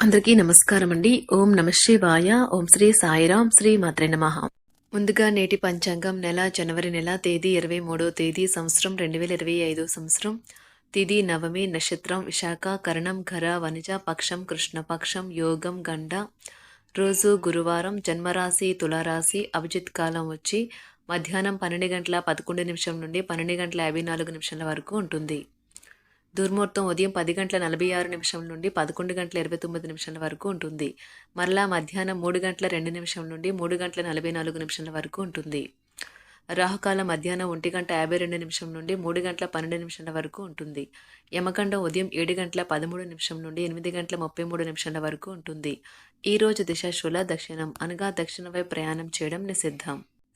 అందరికీ నమస్కారం అండి ఓం నమ శివాయ. ఓం శ్రీ సాయిరాం శ్రీ మాత్రే నమః. ముందుగా నేటి పంచాంగం నెల జనవరి నెల తేదీ ఇరవై మూడో తేదీ సంవత్సరం రెండు వేల ఇరవై ఐదో సంవత్సరం. తిది నవమి నక్షత్రం విశాఖ కరణం ఘర వనిజ పక్షం కృష్ణపక్షం యోగం గండ. రోజు గురువారం జన్మరాశి తులారాశి అభిజిత్ కాలం వచ్చి మధ్యాహ్నం పన్నెండు గంటల పదకొండు నిమిషం నుండి పన్నెండు గంటల యాభై నాలుగు నిమిషాల వరకు ఉంటుంది. దుర్ముహూర్తం ఉదయం పది గంటల నలభై ఆరు నిమిషం నుండి పదకొండు గంటల ఇరవై తొమ్మిది నిమిషాల వరకు ఉంటుంది. మరలా మధ్యాహ్నం మూడు గంటల రెండు నిమిషం నుండి మూడు గంటల నలభై నాలుగు నిమిషాల వరకు ఉంటుంది. రాహుకాలం మధ్యాహ్నం ఒంటి గంట యాభై రెండు నిమిషం నుండి మూడు గంటల పన్నెండు నిమిషాల వరకు ఉంటుంది. యమకండం ఉదయం ఏడు గంటల పదమూడు నిమిషం నుండి ఎనిమిది గంటల ముప్పై మూడు నిమిషాల వరకు ఉంటుంది. ఈ రోజు దిశ శూల దక్షిణం అనగా దక్షిణ వైపు ప్రయాణం చేయడం నిషిద్ధం.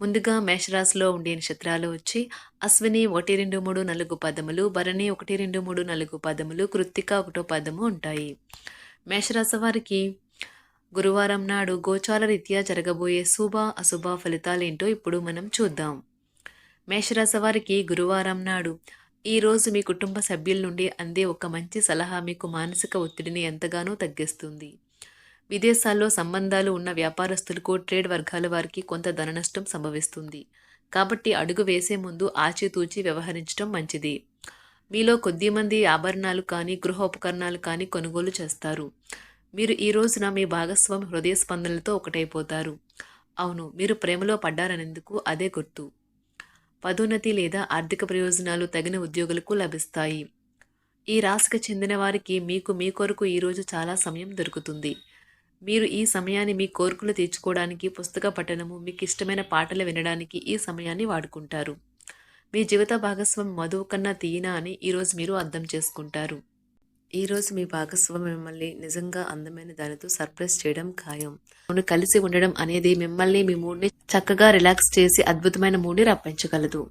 ముందుగా మేషరాశిలో ఉండే నక్షత్రాలు వచ్చి అశ్విని ఒకటి రెండు మూడు నాలుగు పదములు భరణి ఒకటి రెండు మూడు నాలుగు పదములు కృత్తిక ఒకటో పదము ఉంటాయి. మేషరాశి వారికి గురువారం నాడు గోచార రీత్యా జరగబోయే శుభ అశుభ ఫలితాలేంటో ఇప్పుడు మనం చూద్దాం. మేషరాశి వారికి గురువారం నాడు ఈరోజు మీ కుటుంబ సభ్యుల నుండి అందే ఒక మంచి సలహా మీకు మానసిక ఒత్తిడిని ఎంతగానో తగ్గిస్తుంది. విదేశాల్లో సంబంధాలు ఉన్న వ్యాపారస్తులకు ట్రేడ్ వర్గాల వారికి కొంత ధన నష్టం సంభవిస్తుంది. కాబట్టి అడుగు వేసే ముందు ఆచితూచి వ్యవహరించడం మంచిది. మీలో కొద్దిమంది ఆభరణాలు కానీ గృహోపకరణాలు కానీ కొనుగోలు చేస్తారు. మీరు ఈ రోజున మీ భాగస్వామి హృదయ స్పందనలతో ఒకటైపోతారు. అవును మీరు ప్రేమలో పడ్డారనేందుకు అదే గుర్తు. పదోన్నతి లేదా ఆర్థిక ప్రయోజనాలు తగిన ఉద్యోగులకు లభిస్తాయి. ఈ రాశికి చెందిన వారికి మీకు మీ కొరకు ఈరోజు చాలా సమయం దొరుకుతుంది. మీరు ఈ సమయాన్ని మీ కోరికలు తీర్చుకోవడానికి పుస్తక పఠనము మీకు ఇష్టమైన పాటలు వినడానికి ఈ సమయాన్ని వాడుకుంటారు. మీ జీవిత భాగస్వామి మధువు కన్నా తీయనా అని ఈరోజు మీరు అర్థం చేసుకుంటారు. ఈరోజు మీ భాగస్వామి మిమ్మల్ని నిజంగా అందమైన దానితో సర్ప్రైజ్ చేయడం ఖాయం. అవును కలిసి ఉండడం అనేది మిమ్మల్ని మీ మూడ్ని చక్కగా రిలాక్స్ చేసి అద్భుతమైన మూడ్ని రప్పించగలదు.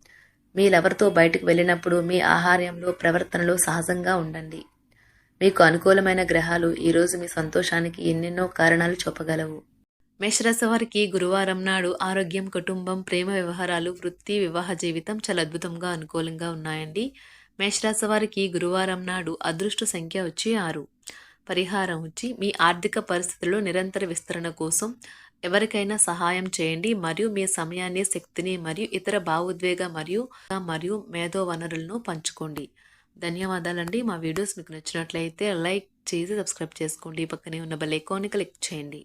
మీ లవర్తో బయటకు వెళ్ళినప్పుడు మీ ఆహార్యంలో ప్రవర్తనలో సహజంగా ఉండండి. మీకు అనుకూలమైన గ్రహాలు ఈరోజు మీ సంతోషానికి ఎన్నెన్నో కారణాలు చూపగలవు. మేషరాశి వారికి గురువారం నాడు ఆరోగ్యం కుటుంబం ప్రేమ వ్యవహారాలు వృత్తి వివాహ జీవితం చాలా అద్భుతంగా అనుకూలంగా ఉన్నాయండి. మేషరాశి వారికి గురువారం నాడు అదృష్ట సంఖ్య వచ్చి ఆరు. పరిహారం వచ్చి మీ ఆర్థిక పరిస్థితుల్లో నిరంతర విస్తరణ కోసం ఎవరికైనా సహాయం చేయండి. మరియు మీ సమయాన్ని శక్తిని మరియు ఇతర భావోద్వేగ మరియు మరియు మేధో వనరులను పంచుకోండి. ధన్యవాదాలండి. మా వీడియోస్ మీకు నచ్చినట్లయితే లైక్ చేసి సబ్స్క్రైబ్ చేసుకోండి. పక్కనే ఉన్న బెల్ ఐకాన్ని క్లిక్ చేయండి.